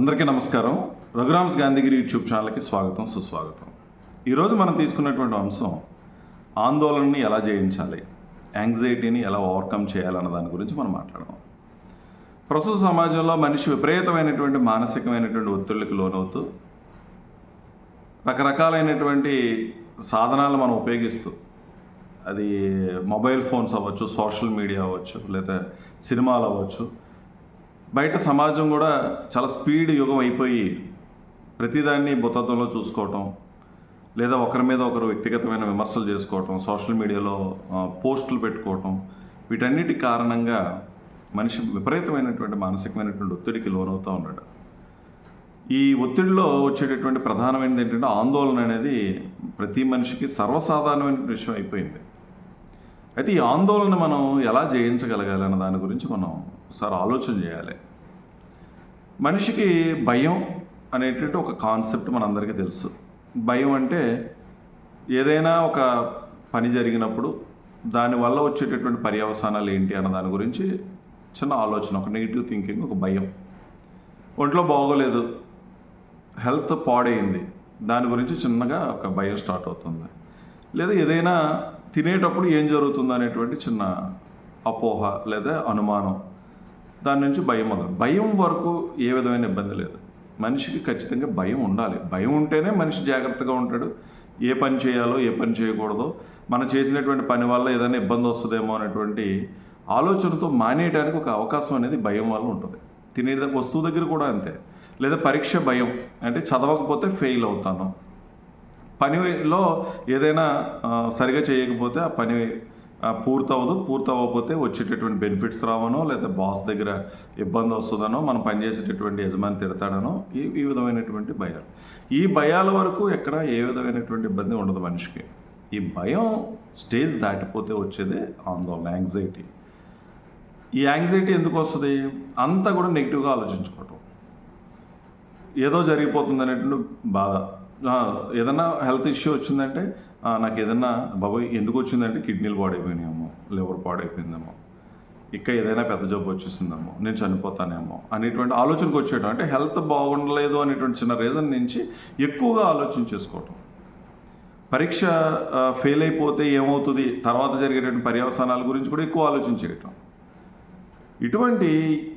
అందరికీ నమస్కారం. రఘురామ్స్ గాంధీగిరి యూట్యూబ్ ఛానల్కి స్వాగతం సుస్వాగతం. ఈరోజు మనం తీసుకున్నటువంటి అంశం ఆందోళనని ఎలా జయించాలి యాంగ్జైటీని ఎలా ఓవర్కమ్ చేయాలన్న దాని గురించి మనం మాట్లాడదాం. ప్రస్తుత సమాజంలో మనిషి విపరీతమైనటువంటి మానసికమైనటువంటి ఒత్తిళ్ళకి లోనవుతూ రకరకాలైనటువంటి సాధనాలు మనం ఉపయోగిస్తూ అది మొబైల్ ఫోన్స్ అవ్వచ్చు సోషల్ మీడియా అవ్వచ్చు లేదా సినిమాలు అవ్వచ్చు బయట సమాజం కూడా చాలా స్పీడ్ యుగం అయిపోయి ప్రతిదాన్ని బుతత్వంలో చూసుకోవటం లేదా ఒకరి మీద ఒకరు వ్యక్తిగతమైన విమర్శలు చేసుకోవటం సోషల్ మీడియాలో పోస్టులు పెట్టుకోవటం వీటన్నిటి కారణంగా మనిషి విపరీతమైనటువంటి మానసికమైనటువంటి ఒత్తిడికి లోనవుతూ ఉన్నాడు. ఈ ఒత్తిడిలో వచ్చేటటువంటి ప్రధానమైనది ఏంటంటే ఆందోళన అనేది ప్రతి మనిషికి సర్వసాధారణమైన విషయం అయిపోయింది. అయితే ఈ ఆందోళన మనం ఎలా జయించగలగాలి అన్న దాని గురించి మనం ఒకసారి ఆలోచన చేయాలి. మనిషికి భయం అనేటువంటి ఒక కాన్సెప్ట్ మనందరికీ తెలుసు. భయం అంటే ఏదైనా ఒక పని జరిగినప్పుడు దానివల్ల వచ్చేటటువంటి పర్యవసానాలు ఏంటి అన్న దాని గురించి చిన్న ఆలోచన ఒక నెగిటివ్ థింకింగ్ ఒక భయం. ఒంట్లో బాగోలేదు. హెల్త్ పాడైంది. దాని గురించి చిన్నగా ఒక భయం స్టార్ట్ అవుతుంది. లేదా ఏదైనా తినేటప్పుడు ఏం జరుగుతుందో అనేటువంటి చిన్న అపోహ లేదా అనుమానం దాని నుంచి భయం మొదలు భయం వరకు ఏ విధమైన ఇబ్బంది లేదు. మనిషికి ఖచ్చితంగా భయం ఉండాలి. భయం ఉంటేనే మనిషి జాగ్రత్తగా ఉంటాడు. ఏ పని చేయాలో ఏ పని చేయకూడదో మనం చేసినటువంటి పని వల్ల ఏదైనా ఇబ్బంది వస్తుందేమో అనేటువంటి ఆలోచనతో మానేయడానికి ఒక అవకాశం అనేది భయం వల్ల ఉంటుంది. తినే వస్తువు దగ్గర కూడా అంతే. లేదా పరీక్ష భయం అంటే చదవకపోతే ఫెయిల్ అవుతాను. పనిలో ఏదైనా సరిగా చేయకపోతే ఆ పని పూర్తవదు పూర్తవకపోతే వచ్చేటటువంటి బెనిఫిట్స్ రావనో లేదా బాస్ దగ్గర ఇబ్బంది వస్తుందనో మనం పనిచేసేటటువంటి యజమాని తిడతాడనో ఈ ఈ విధమైనటువంటి భయాలు. ఈ భయాల వరకు ఎక్కడ ఏ విధమైనటువంటి ఇబ్బంది ఉండదు మనిషికి. ఈ భయం స్టేజ్ దాటిపోతే వచ్చేదే ఆందోళన యాంగ్జైటీ ఈ యాంగ్జైటీ ఎందుకు వస్తుంది? అంతా కూడా నెగిటివ్గా ఆలోచించుకోవటం. ఏదో జరిగిపోతుంది అనేటువంటి బాధ ఏదైనా హెల్త్ ఇష్యూ వచ్చిందంటే నాకు ఏదన్నా బాబాయ్ ఎందుకు వచ్చిందంటే కిడ్నీలు పాడైపోయినాయేమో లివర్ పాడైపోయిందేమో ఇక్కడ ఏదైనా పెద్ద జబ్బు వచ్చేసిందేమో నేను చనిపోతానేమో అనేటువంటి ఆలోచనకు వచ్చేయడం అంటే హెల్త్ బాగుండలేదు అనేటువంటి చిన్న రీజన్ నుంచి ఎక్కువగా ఆలోచన చేసుకోవటం. పరీక్ష ఫెయిల్ అయిపోతే ఏమవుతుంది? తర్వాత జరిగేటువంటి పర్యవసానాల గురించి కూడా ఎక్కువ ఆలోచించేయటం ఇటువంటి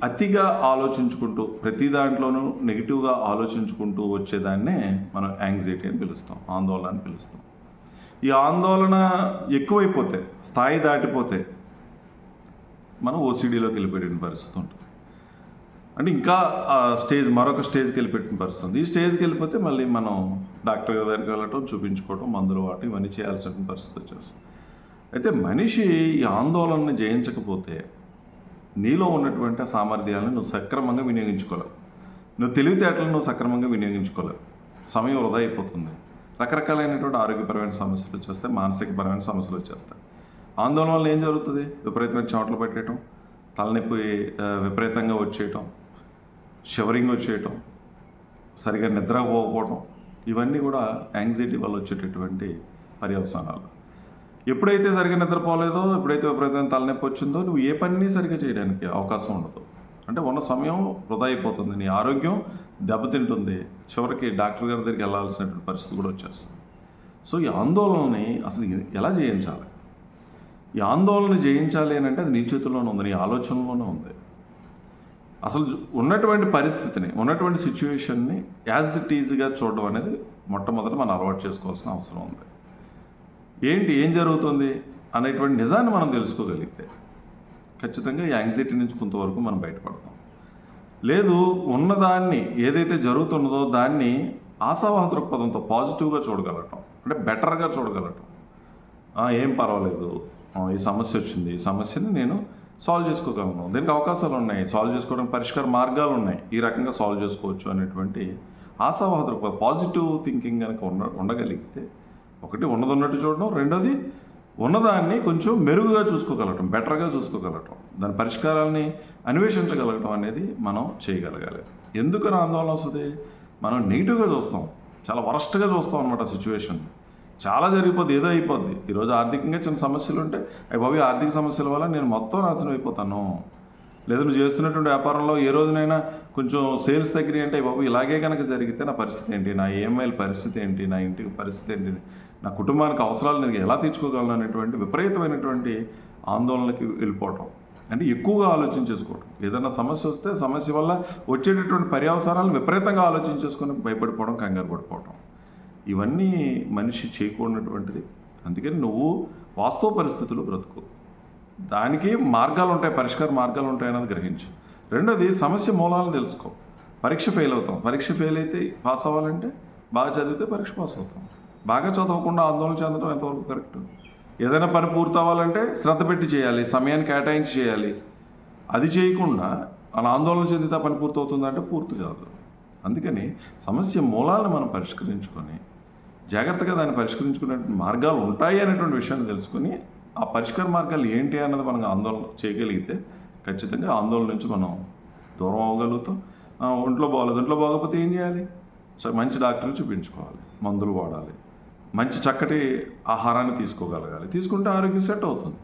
అతిగా ఆలోచించుకుంటూ ప్రతి దాంట్లోనూ నెగిటివ్గా ఆలోచించుకుంటూ వచ్చేదాన్నే మనం యాంగ్జైటీ అని పిలుస్తాం ఆందోళన అని పిలుస్తాం. ఈ ఆందోళన ఎక్కువైపోతే స్థాయి దాటిపోతే మనం ఓసిడీలోకి వెళ్ళిపోయిన పరిస్థితి ఉంటుంది. అంటే ఇంకా ఆ స్టేజ్ మరొక స్టేజ్కి వెళ్ళిపెట్టిన పరిస్థితి ఉంది. ఈ స్టేజ్కి వెళ్ళిపోతే మళ్ళీ మనం డాక్టర్ దగ్గరికి వెళ్ళటం చూపించుకోవటం మందులు వాటి ఇవన్నీ చేయాల్సిన పరిస్థితి వచ్చేస్తుంది. అయితే మనిషి ఈ ఆందోళనని జయించకపోతే నీలో ఉన్నటువంటి ఆ సామర్థ్యాలను నువ్వు సక్రమంగా వినియోగించుకోలేవు. నువ్వు తెలివితేటలను నువ్వు సక్రమంగా వినియోగించుకోలేవు. సమయం వృధా అయిపోతుంది. రకరకాలైనటువంటి ఆరోగ్యపరమైన సమస్యలు వచ్చేస్తాయి మానసికపరమైన సమస్యలు వచ్చేస్తాయి. ఆందోళన వల్ల ఏం జరుగుతుంది? విపరీతమైన చోట్లు పెట్టేయటం తలనొప్పి విపరీతంగా వచ్చేయటం షివరింగ్ వచ్చేయటం సరిగా నిద్ర పోకపోవటం ఇవన్నీ కూడా యాంగ్జైటీ వల్ల వచ్చేటటువంటి పర్యవసానాలు. ఎప్పుడైతే సరిగా నిద్రపోలేదో ఎప్పుడైతే విపరీతమైన తలనొప్పి వచ్చిందో నువ్వు ఏ పని సరిగా చేయడానికి అవకాశం ఉండదు. అంటే ఉన్న సమయం వృధా అయిపోతుంది. నీ ఆరోగ్యం దెబ్బతింటుంది. చివరికి డాక్టర్ గారి దగ్గరికి వెళ్ళాల్సినటువంటి పరిస్థితి కూడా వచ్చేస్తుంది. సో ఈ ఆందోళనని అసలు ఎలా జయించాలి? ఈ ఆందోళన జయించాలి అని అంటే అది నీ చేతుల్లోనే ఉంది నీ ఆలోచనలోనే ఉంది. అసలు ఉన్నటువంటి పరిస్థితిని ఉన్నటువంటి సిచ్యువేషన్ని యాజ్ ఇట్ ఈజీగా చూడడం అనేది మొట్టమొదట మనం అలవాటు చేసుకోవాల్సిన అవసరం ఉంది. ఏంటి ఏం జరుగుతుంది అనేటువంటి నిజాన్ని మనం తెలుసుకోగలిగితే ఖచ్చితంగా ఈ యాంగ్జైటీ నుంచి కొంతవరకు మనం బయటపడతాం. లేదు ఉన్నదాన్ని ఏదైతే జరుగుతున్నదో దాన్ని ఆశావాహ దృక్పథంతో పాజిటివ్గా చూడగలగటం అంటే బెటర్గా చూడగలగటం ఏం పర్వాలేదు. ఈ సమస్య వచ్చింది ఈ సమస్యని నేను సాల్వ్ చేసుకోగలను. దీనికి అవకాశాలు ఉన్నాయి. సాల్వ్ చేసుకోవడానికి పరిష్కార మార్గాలు ఉన్నాయి. ఈ రకంగా సాల్వ్ చేసుకోవచ్చు అనేటువంటి ఆశావాహ దృక్పథం పాజిటివ్ థింకింగ్ కనుక ఉండ ఉండగలిగితే ఒకటి ఉన్నది ఉన్నట్టు చూడడం రెండోది ఉన్నదాన్ని కొంచెం మెరుగుగా చూసుకోగలగటం బెటర్గా చూసుకోగలగటం దాని పరిష్కారాలని అన్వేషించగలగటం అనేది మనం చేయగలగాలి. ఎందుకని ఆందోళన వస్తుంది? మనం నెగిటివ్గా చూస్తాం. చాలా వరస్ట్గా చూస్తాం అనమాట సిచ్యువేషన్ చాలా జరిగిపోద్ది ఏదో అయిపోద్ది. ఈరోజు ఆర్థికంగా చిన్న సమస్యలు ఉంటే అవి బాబు ఆర్థిక సమస్యల వల్ల నేను మొత్తం నాశనం అయిపోతాను. లేదా నువ్వు చేస్తున్నటువంటి వ్యాపారంలో ఏ రోజునైనా కొంచెం సేల్స్ తగ్గినాయి అంటే బాబు ఇలాగే కనుక జరిగితే నా పరిస్థితి ఏంటి? నా ఈఎంఐల పరిస్థితి ఏంటి? నా ఇంటికి పరిస్థితి ఏంటి? నా కుటుంబానికి అవసరాలు నేను ఎలా తీర్చుకోగలను అనేటువంటి విపరీతమైనటువంటి ఆందోళనకి వెళ్ళిపోవటం. అంటే ఎక్కువగా ఆలోచన చేసుకోవడం ఏదైనా సమస్య వస్తే సమస్య వల్ల వచ్చేటటువంటి పర్యవసానాలను విపరీతంగా ఆలోచన చేసుకొని భయపడిపోవడం కంగారు పడిపోవడం ఇవన్నీ మనిషి చేయకూడనటువంటిది. అందుకని నువ్వు వాస్తవ పరిస్థితులు బ్రతుకు. దానికి మార్గాలు ఉంటాయి పరిష్కార మార్గాలు ఉంటాయి అన్నది గ్రహించు. రెండోది సమస్య మూలాలను తెలుసుకో. పరీక్ష ఫెయిల్ అవుతాం. పరీక్ష ఫెయిల్ అయితే పాస్ అవ్వాలంటే బాగా చదివితే పరీక్ష పాస్ అవుతాం. బాగా చదవకుండా ఆందోళన చెందడం ఎంతవరకు కరెక్ట్? ఏదైనా పని పూర్తి అవ్వాలంటే శ్రద్ధ పెట్టి చేయాలి సమయాన్ని కేటాయించి చేయాలి. అది చేయకుండా అలా ఆందోళన చెందితే పని పూర్తవుతుందంటే పూర్తి కాదు. అందుకని సమస్య మూలాలను మనం పరిష్కరించుకొని జాగ్రత్తగా దాన్ని పరిష్కరించుకునే మార్గాలు ఉంటాయి అనేటువంటి విషయాన్ని తెలుసుకొని ఆ పరిష్కార మార్గాలు ఏంటి అన్నది మనం ఆందోళన చేయగలిగితే ఖచ్చితంగా ఆందోళన నుంచి మనం దూరం అవ్వగలుగుతాం. ఒంట్లో బాగోలేదు ఒంట్లో బాగోకపోతే ఏం చేయాలి? మంచి డాక్టర్ని చూపించుకోవాలి మందులు వాడాలి. మంచి చక్కటి ఆహారాన్ని తీసుకోగలగాలి. తీసుకుంటే ఆరోగ్యం సెట్ అవుతుంది.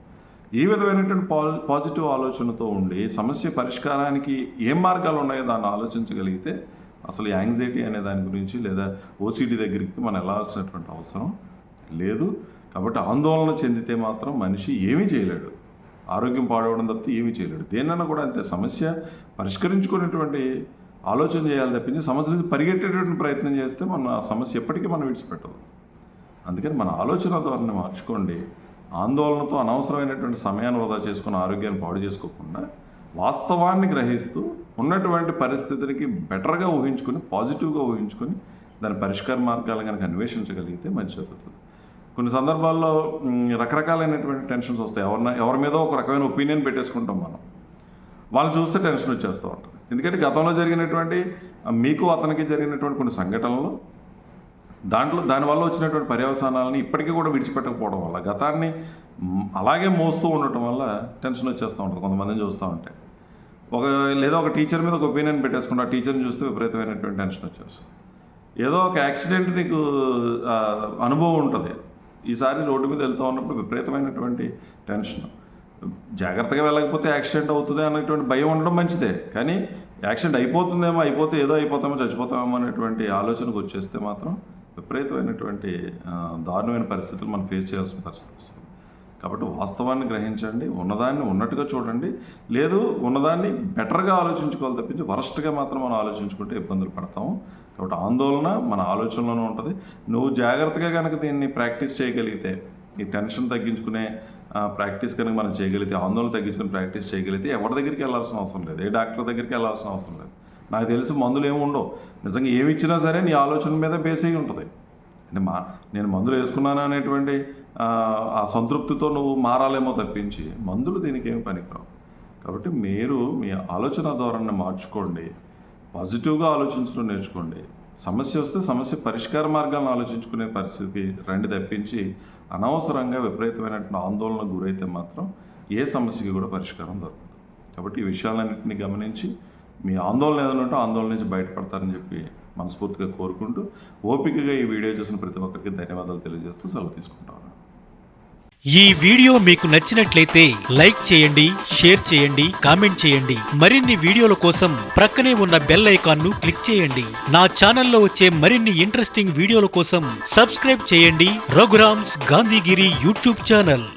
ఈ విధమైనటువంటి పా పాజిటివ్ ఆలోచనతో ఉండి సమస్య పరిష్కారానికి ఏం మార్గాలు ఉన్నాయో దాన్ని ఆలోచించగలిగితే అసలు యాంగ్జైటీ అనే దాని గురించి లేదా ఓసీడీ దగ్గరికి మనం వెళ్ళాల్సినటువంటి అవసరం లేదు. కాబట్టి ఆందోళన చెందితే మాత్రం మనిషి ఏమీ చేయలేడు. ఆరోగ్యం పాడవడం తప్పితే ఏమీ చేయలేడు. దేన్నైనా కూడా అంతే. సమస్య పరిష్కరించుకునేటువంటి ఆలోచన చేయాలి తప్పించి సమస్య నుంచి పరిగెట్టేటువంటి ప్రయత్నం చేస్తే మన ఆ సమస్య ఎప్పటికీ మనం విడిచిపెట్టదు. అందుకని మన ఆలోచన ధోరణి మార్చుకోండి. ఆందోళనతో అనవసరమైనటువంటి సమయాన్ని వృధా చేసుకుని ఆరోగ్యాన్ని పాడు చేసుకోకుండా వాస్తవాన్ని గ్రహిస్తూ ఉన్నటువంటి పరిస్థితికి బెటర్గా ఊహించుకొని పాజిటివ్గా ఊహించుకొని దాని పరిష్కార మార్గాలు కనుక అన్వేషించగలిగితే మంచి జరుగుతుంది. కొన్ని సందర్భాల్లో రకరకాలైనటువంటి టెన్షన్స్ వస్తాయి. ఎవరిన ఎవరి మీద ఒక రకమైన ఒపీనియన్ పెట్టేసుకుంటాం మనం. వాళ్ళు చూస్తే టెన్షన్ వచ్చేస్తూ ఉంటుంది. ఎందుకంటే గతంలో జరిగినటువంటి మీకు అతనికి జరిగినటువంటి కొన్ని సంఘటనలు దాంట్లో దానివల్ల వచ్చినటువంటి పర్యవసానాలని ఇప్పటికీ కూడా విడిచిపెట్టకపోవడం వల్ల గతాన్ని అలాగే మోస్తూ ఉండటం వల్ల టెన్షన్ వచ్చేస్తూ ఉంటుంది కొంతమందిని చూస్తూ ఉంటే. ఒక లేదా ఒక టీచర్ మీద ఒక ఒపీనియన్ పెట్టేసుకుంటే ఆ టీచర్ని చూస్తే విపరీతమైనటువంటి టెన్షన్ వచ్చేస్తుంది. ఏదో ఒక యాక్సిడెంట్ నీకు అనుభవం ఉంటుంది. ఈసారి రోడ్డు మీద వెళ్తూ ఉన్నప్పుడు విపరీతమైనటువంటి టెన్షన్. జాగ్రత్తగా వెళ్ళకపోతే యాక్సిడెంట్ అవుతుంది అనేటువంటి భయం ఉండడం మంచిదే కానీ యాక్సిడెంట్ అయిపోతుందేమో అయిపోతే ఏదో అయిపోతామో చచ్చిపోతామో అనేటువంటి ఆలోచనకు వచ్చేస్తే మాత్రం విపరీతమైనటువంటి దారుణమైన పరిస్థితులు మనం ఫేస్ చేయాల్సిన పరిస్థితి వస్తుంది. కాబట్టి వాస్తవాన్ని గ్రహించండి ఉన్నదాన్ని ఉన్నట్టుగా చూడండి. లేదు ఉన్నదాన్ని బెటర్గా ఆలోచించుకోవాలి తప్పించి వరస్ట్గా మాత్రం మనం ఆలోచించుకుంటే ఇబ్బందులు పడతాము. కాబట్టి ఆందోళన మన ఆలోచనలోనే ఉంటుంది. నువ్వు జాగ్రత్తగా కనుక దీన్ని ప్రాక్టీస్ చేయగలిగితే ఈ టెన్షన్ తగ్గించుకునే ప్రాక్టీస్ కనుక మనం చేయగలిగితే ఆందోళన తగ్గించుకుని ప్రాక్టీస్ చేయగలిగితే ఎవరి దగ్గరికి వెళ్ళాల్సిన అవసరం లేదు. ఏ డాక్టర్ దగ్గరికి వెళ్ళాల్సిన అవసరం లేదు. నాకు తెలిసి మందులు ఏమి ఉండవు. నిజంగా ఏమి ఇచ్చినా సరే నీ ఆలోచన మీద బేస్ అయి ఉంటుంది. అంటే మా నేను మందులు వేసుకున్నాను అనేటువంటి ఆ, సంతృప్తితో నువ్వు మారాలేమో తప్పించి మందులు దీనికి ఏమి పనికిరావు. కాబట్టి మీరు మీ ఆలోచన ధోరణిని మార్చుకోండి. పాజిటివ్గా ఆలోచించడం నేర్చుకోండి. సమస్య వస్తే సమస్య పరిష్కార మార్గాలను ఆలోచించుకునే పరిస్థితికి రండి తప్పించి అనవసరంగా విపరీతమైనటువంటి ఆందోళనకు గురైతే మాత్రం ఏ సమస్యకి కూడా పరిష్కారం దొరకదు. కాబట్టి ఈ విషయాలన్నింటినీ గమనించి మీ ఆందోళన ఏదైనా ఉంటే ఆందోళన నుంచి బయటపడతారని చెప్పి మనస్ఫూర్తిగా కోరుకుంటూ ఓపికగా ఈ వీడియో చూసిన ప్రతి ఒక్కరికి ధన్యవాదాలు తెలియజేస్తూ సెలవు తీసుకుంటాను. ఈ వీడియో మీకు నచ్చినట్లయితే లైక్ చేయండి షేర్ చేయండి కామెంట్ చేయండి. మరిన్ని వీడియోల కోసం ప్రక్కనే ఉన్న బెల్ ఐకాన్ను క్లిక్ చేయండి. నా ఛానల్లో వచ్చే మరిన్ని ఇంట్రెస్టింగ్ వీడియోల కోసం సబ్స్క్రైబ్ చేయండి. Raghuram's Gandhigiri YouTube channel.